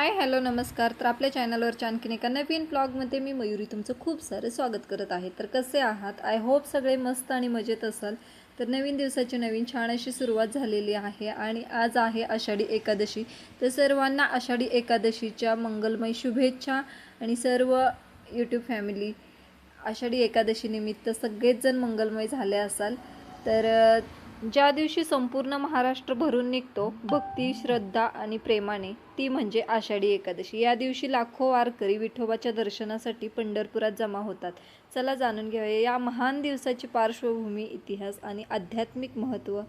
Hi hello नमस्कार. तर आपल्या चॅनलवरच्या आणखीन एका नवीन ब्लॉगमध्ये मी मयुरी तुमचं खूप सारं स्वागत करत आहे. तर कसे आहात? आय होप सगळे मस्त आणि मजेत असाल. तर नवीन दिवसाची नवीन छान अशी सुरुवात झालेली आहे आणि आज आहे आषाढी एकादशी. तर सर्वांना आषाढी एकादशीच्या मंगलमय शुभेच्छा आणि सर्व यूट्यूब फॅमिली आषाढी एकादशीनिमित्त सगळेच जण मंगलमय झाले असाल. तर ज्या दिवशी संपूर्ण महाराष्ट्र भरून निघतो भक्ती श्रद्धा आणि प्रेमाने ती म्हणजे आषाढी एकादशी. या दिवशी लाखो वारकरी विठोबाच्या दर्शनासाठी पंढरपुरात जमा होतात. चला जाणून घेऊया या महान दिवसाची पार्श्वभूमी इतिहास आणि आध्यात्मिक महत्त्व.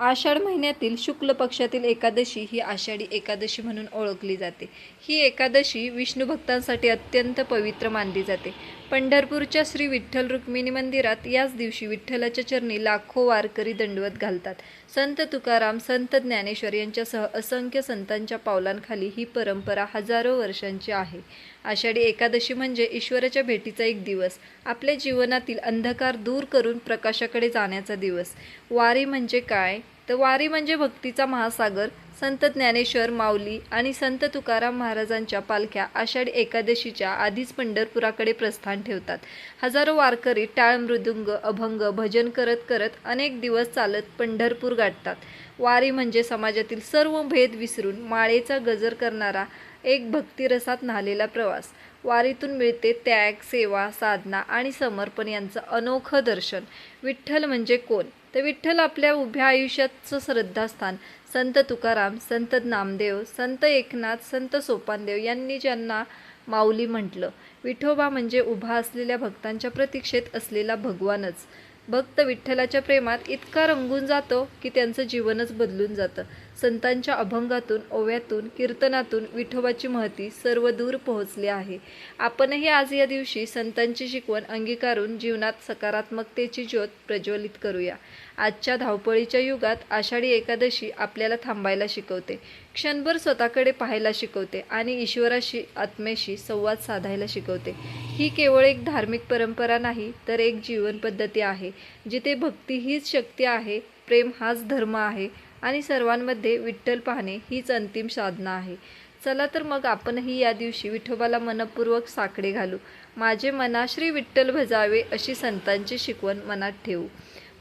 आषाढ महिन्यातील शुक्ल पक्षातील एकादशी ही आषाढी एकादशी म्हणून ओळखली जाते. ही एकादशी विष्णू भक्तांसाठी अत्यंत पवित्र मानली जाते. पंढरपूरच्या श्री विठ्ठल रुक्मिणी मंदिरात याच दिवशी विठ्ठलाच्या चरणी लाखो वारकरी दंडवत घालतात. संत तुकाराम संत ज्ञानेश्वर यांच्यासह असंख्य संतांच्या पावलांखाली ही परंपरा हजारो वर्षांची आहे. आषाढी एकादशी म्हणजे ईश्वराच्या भेटीचा एक दिवस. आपल्या जीवनातील अंधकार दूर करून प्रकाशाकडे जाण्याचा दिवस. वारी म्हणजे काय? तर वारी म्हणजे भक्तीचा महासागर संत ज्ञानेश्वर माऊली आणि संत तुकाराम महाराजांच्या पालख्या आषाढी एकादशीच्या आधीच पंढरपुराकडे प्रस्थान ठेवतात. हजारो वारकरी टाळ मृदुंग अभंग भजन करत करत अनेक दिवस चालत पंढरपूर गाठतात. वारी म्हणजे समाजातील सर्व भेद विसरून माळेचा गजर करणारा एक भक्तिरसात न्हालेला प्रवास. वारीतून मिळते त्याग सेवा साधना आणि समर्पण यांचं अनोखं दर्शन. विठ्ठल म्हणजे कोण? तर विठ्ठल आपल्या उभ्या आयुष्याचं श्रद्धास्थान. संत तुकाराम संत नामदेव संत एकनाथ संत सोपानदेव यांनी ज्यांना माऊली म्हटलं. विठोबा म्हणजे उभा असलेल्या भक्तांच्या प्रतीक्षेत असलेला भगवानच. भक्त विठ्ठलाच्या प्रेमात इतका रंगून जातो की त्यांचं जीवनच बदलून जातं. संतांच्या अभंगातून ओव्यातून कीर्तनातून विठोबाची महती सर्व दूर पोहोचली आहे. आपणही आज या दिवशी संतांची शिकवण अंगीकारून जीवनात सकारात्मकतेची ज्योत प्रज्वलित करूया. आजच्या धावपळीच्या युगात आषाढी एकादशी आपल्याला थांबायला शिकवते. क्षणभर स्वतःकडे पाहायला शिकवते आणि ईश्वराशी आत्म्याशी संवाद साधायला शिकवते. ही केवळ एक धार्मिक परंपरा नाही तर एक जीवन पद्धती आहे जिथे भक्ती हीच शक्ती आहे प्रेम हाच धर्म आहे आणि सर्वांमध्ये विठ्ठल पाहणे हीच अंतिम साधना आहे. चला तर मग आपणही या दिवशी विठोबाला मनपूर्वक साकडे घालू. माझे मनाश्री विठ्ठल भजावे अशी संतांची शिकवण मनात ठेवू.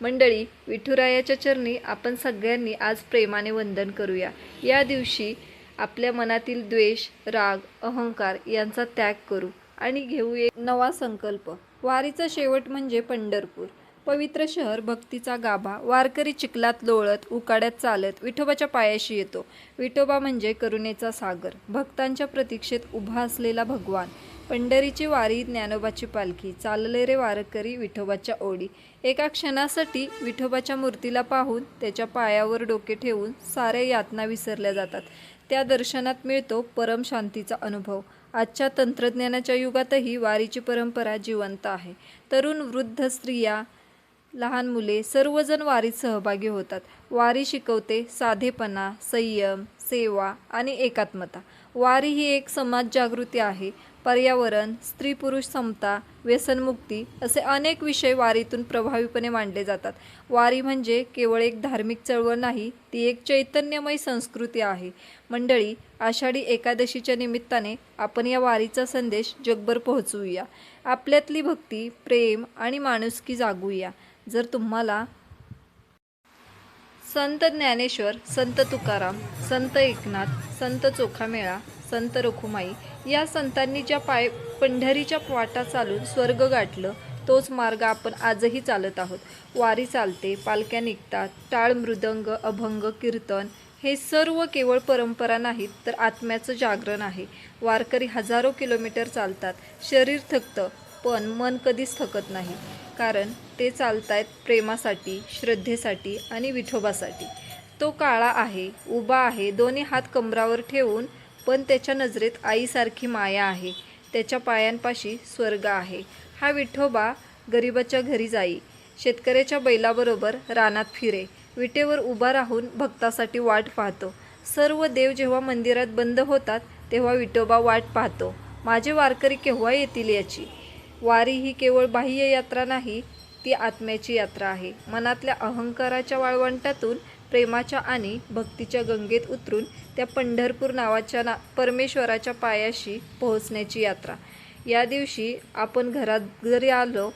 मंडळी विठुरायाच्या चरणी आपण सगळ्यांनी आज प्रेमाने वंदन करूया. या दिवशी आपल्या मनातील द्वेष राग अहंकार यांचा त्याग करू आणि घेऊ एक नवा संकल्प. वारीचा शेवट म्हणजे पंढरपूर. पवित्र शहर भक्तीचा गाभा. वारकरी चिखलात लोळत उकाड्यात चालत विठोबाच्या पायाशी येतो. विठोबा म्हणजे करुणेचा सागर. भक्तांच्या प्रतीक्षेत उभा असलेला भगवान. पंढरीची वारी ज्ञानोबाची पालखी. चालले रे वारकरी विठोबाच्या ओढी. एका क्षणासाठी विठोबाच्या मूर्तीला पाहून त्याच्या पायावर डोके ठेवून साऱ्या यातना विसरल्या जातात. त्या दर्शनात मिळतो परम शांतीचा अनुभव. आजच्या तंत्रज्ञानाच्या युगातही वारीची परंपरा जिवंत आहे. तरुण वृद्ध स्त्रिया लहान मुले सर्वजण वारीत सहभागी होतात. वारी शिकवते साधेपणा संयम सेवा आणि एकात्मता. वारी ही एक समाज जागृती आहे. पर्यावरण स्त्री पुरुष समता व्यसनमुक्ती असे अनेक विषय वारीतून प्रभावीपणे मांडले जातात. वारी म्हणजे केवळ एक धार्मिक चळवळ नाही ती एक चैतन्यमय संस्कृती आहे. मंडळी आषाढी एकादशीच्या निमित्ताने आपण या वारीचा संदेश जगभर पोहोचवूया. आपल्यातली भक्ती प्रेम आणि माणुसकी जागूया. जर तुम्हाला संत ज्ञानेश्वर संत तुकाराम संत एकनाथ संत चोखामेळा संत रखुमाई या संतांनी ज्या पाय पंढरीच्या वाटा चालून स्वर्ग गाठलं तोच मार्ग आपण आजही चालत आहोत. वारी चालते पालख्या निघतात टाळ मृदंग अभंग कीर्तन हे सर्व केवळ परंपरा नाहीत तर आत्म्याचं जागरण आहे. वारकरी हजारो किलोमीटर चालतात शरीर थकतं पण मन कधीच थकत नाही. कारण ते चालतायत प्रेमासाठी श्रद्धेसाठी आणि विठोबासाठी. तो काळा आहे उभा आहे दोन्ही हात कमरावर ठेवून पण त्याच्या नजरेत आईसारखी माया आहे. त्याच्या पायांपाशी स्वर्ग आहे. हा विठोबा गरिबाच्या घरी जाई. शेतकऱ्याच्या बैलाबरोबर रानात फिरे. विटेवर उभा राहून भक्तासाठी वाट पाहतो. सर्व देव जेव्हा मंदिरात बंद होतात तेव्हा विठोबा वाट पाहतो. माझे वारकरी केव्हा येतील याची? वारी ही केवळ बाह्य यात्रा नाही ती आत्म्याची यात्रा आहे. मनातल्या अहंकाराच्या वाळवंटातून प्रेमाच्या आणि भक्तीच्या गंगेत उतरून त्या पंढरपूर नावाच्या ना परमेश्वराच्या पायाशी पोहोचण्याची यात्रा. या दिवशी आपण घरात जरी आलो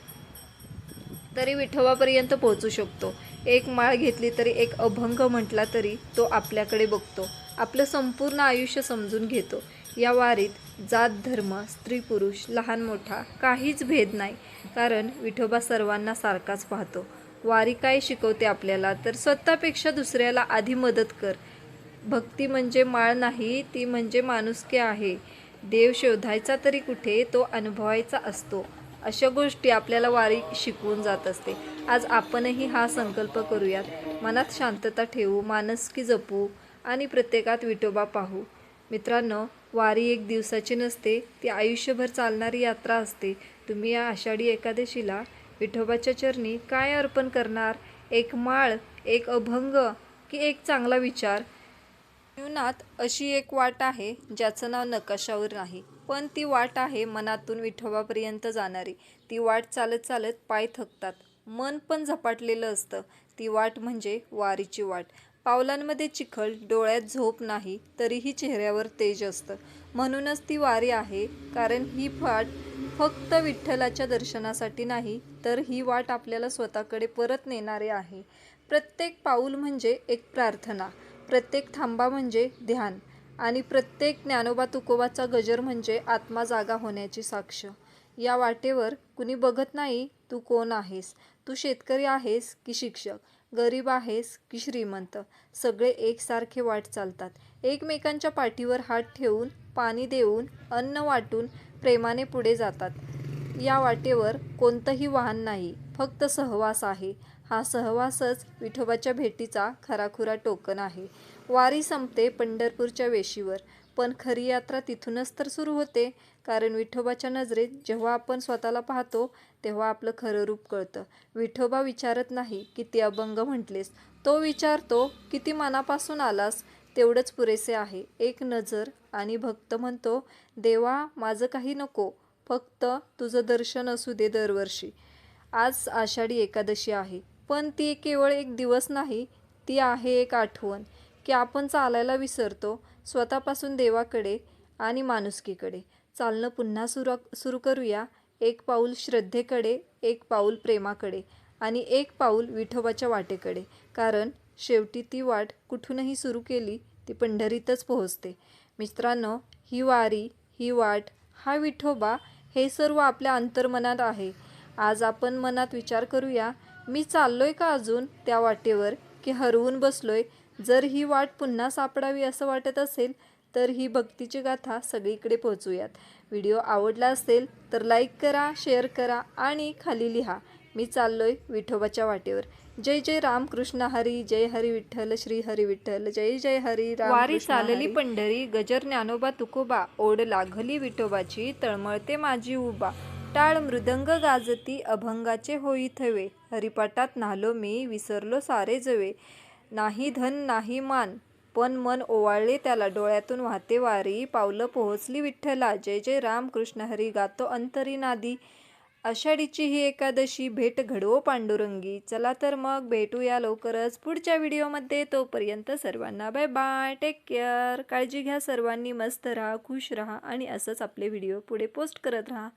तरी विठोबापर्यंत पोहोचू शकतो. एक माळ घेतली तरी एक अभंग म्हटला तरी तो आपल्याकडे बघतो. आपलं संपूर्ण आयुष्य समजून घेतो. या वारीत जात धर्म स्त्री पुरुष लहान मोठा काहीच भेद नाही. कारण विठोबा सर्वांना सारखाच पाहतो. वारी काय शिकवते आपल्याला? तर स्वतःपेक्षा दुसऱ्याला आधी मदत कर. भक्ती म्हणजे माळ नाही ती म्हणजे माणुसकी आहे. देव शोधायचा तरी कुठे तो अनुभवायचा असतो. अशा गोष्टी आपल्याला वारी शिकवून जात असते. आज आपणही हा संकल्प करूयात. मनात शांतता ठेवू मानसकी जपू आणि प्रत्येकात विठोबा पाहू. मित्रांनो वारी एक दिवसाची नसते ती आयुष्यभर चालणारी यात्रा असते. तुम्ही या आषाढी एकादशीला विठोबाच्या चरणी काय अर्पण करणार? एक माळ एक अभंग की एक चांगला विचार? जीवनात अशी एक वाट आहे ज्याचं नाव नकाशावर नाही. पण ती वाट आहे मनातून विठोबापर्यंत जाणारी. ती वाट चालत चालत पाय थकतात. मन पण झपाटलेलं असतं. ती वाट म्हणजे वारीची वाट. पावलांमध्ये चिखल डोळ्यात झोप नाही तरीही चेहऱ्यावर तेज असतं. म्हणूनच ती वारी आहे कारण ही वाट फक्त विठ्ठलाच्या दर्शनासाठी नाही तर ही वाट आपल्याला स्वतःकडे परत नेणारे आहे. प्रत्येक पाऊल म्हणजे एक प्रार्थना प्रत्येक थांबा म्हणजे ध्यान आणि प्रत्येक ज्ञानोबा तुकोबाचा गजर म्हणजे आत्मा जागा होण्याची साक्ष. या वाटेवर कुणी बघत नाही तू कोण आहेस? तू शेतकरी आहेस की शिक्षक? गरीब आहेस की श्रीमंत? सगळे एकसारखे वाट चालतात. एकमेकांच्या पाठीवर हात ठेवून पाणी देऊन अन्न वाटून प्रेमाने पुढे जातात. या वाटेवर कोणतंही वाहन नाही फक्त सहवास आहे. हा सहवासच विठोबाच्या भेटीचा खराखुरा टोकन आहे. वारी संपते पंढरपूरच्या वेशीवर. पण खरी यात्रा तिथूनच तर सुरू होते. कारण विठोबाच्या नजरेत जेव्हा आपण स्वतःला पाहतो तेव्हा आपलं खरं रूप कळतं. विठोबा विचारत नाही किती अभंग म्हटलेस? तो विचारतो किती मनापासून आलास? तेवढंच पुरेसे आहे. एक नजर आणि भक्त म्हणतो देवा माझं काही नको. फक्त तुझं दर्शन असू दे दरवर्षी. आज आषाढी एकादशी आहे. पण ती केवळ एक दिवस नाही ती आहे एक आठवण. की आपण चालायला विसरतो स्वतःपासून देवाकडे आणि माणुसकीकडे. चालणं पुन्हा सुरू सुरू करूया. एक पाऊल श्रद्धेकडे एक पाऊल प्रेमाकडे आणि एक पाऊल विठोबाच्या वाटेकडे. कारण शेवटी ती वाट कुठूनही सुरू केली ती पंढरीतच पोहोचते. मित्रांनो ही वारी ही वाट हा विठोबा हे सर्व आपल्या अंतर्मनात आहे. आज आपण मनात विचार करूया मी चाललोय का अजून त्या वाटेवर की हरवून बसलोय? जर ही वाट पुन्हा सापडावी असं वाटत असेल तर ही भक्तीची गाथा सगळीकडे पोहोचूयात. व्हिडिओ आवडला असेल तर लाईक करा शेअर करा आणि खाली लिहा मी चाललोय विठोबाच्या वाटेवर. जय जय रामकृष्ण हरी जय हरी विठ्ठल श्री हरी विठ्ठल जय जय हरी राम वारी चालली पंढरी गजर ज्ञानोबा तुकोबा ओढ लागली विठोबाची तळमळते माझी उबा. टाळ मृदंग गाजती अभंगाचे होई थवे. हरिपाटात नालो मी विसरलो सारे जवे. नाही धन नाही मान. पण मन ओवाळले त्याला डोळ्यातून वाहते वारी. पावलं पोहोचली विठ्ठला. जय जय राम कृष्ण हरी. गातो अंतरी नादी आषाढीची ही एकादशी. भेट घडवो पांडुरंगी. चला तर मग भेटूया लवकरच पुढच्या व्हिडिओमध्ये. तोपर्यंत सर्वांना बाय बाय टेक केअर काळजी घ्या सर्वांनी. मस्त राहा खुश राहा आणि असंच आपले व्हिडिओ पुढे पोस्ट करत राहा.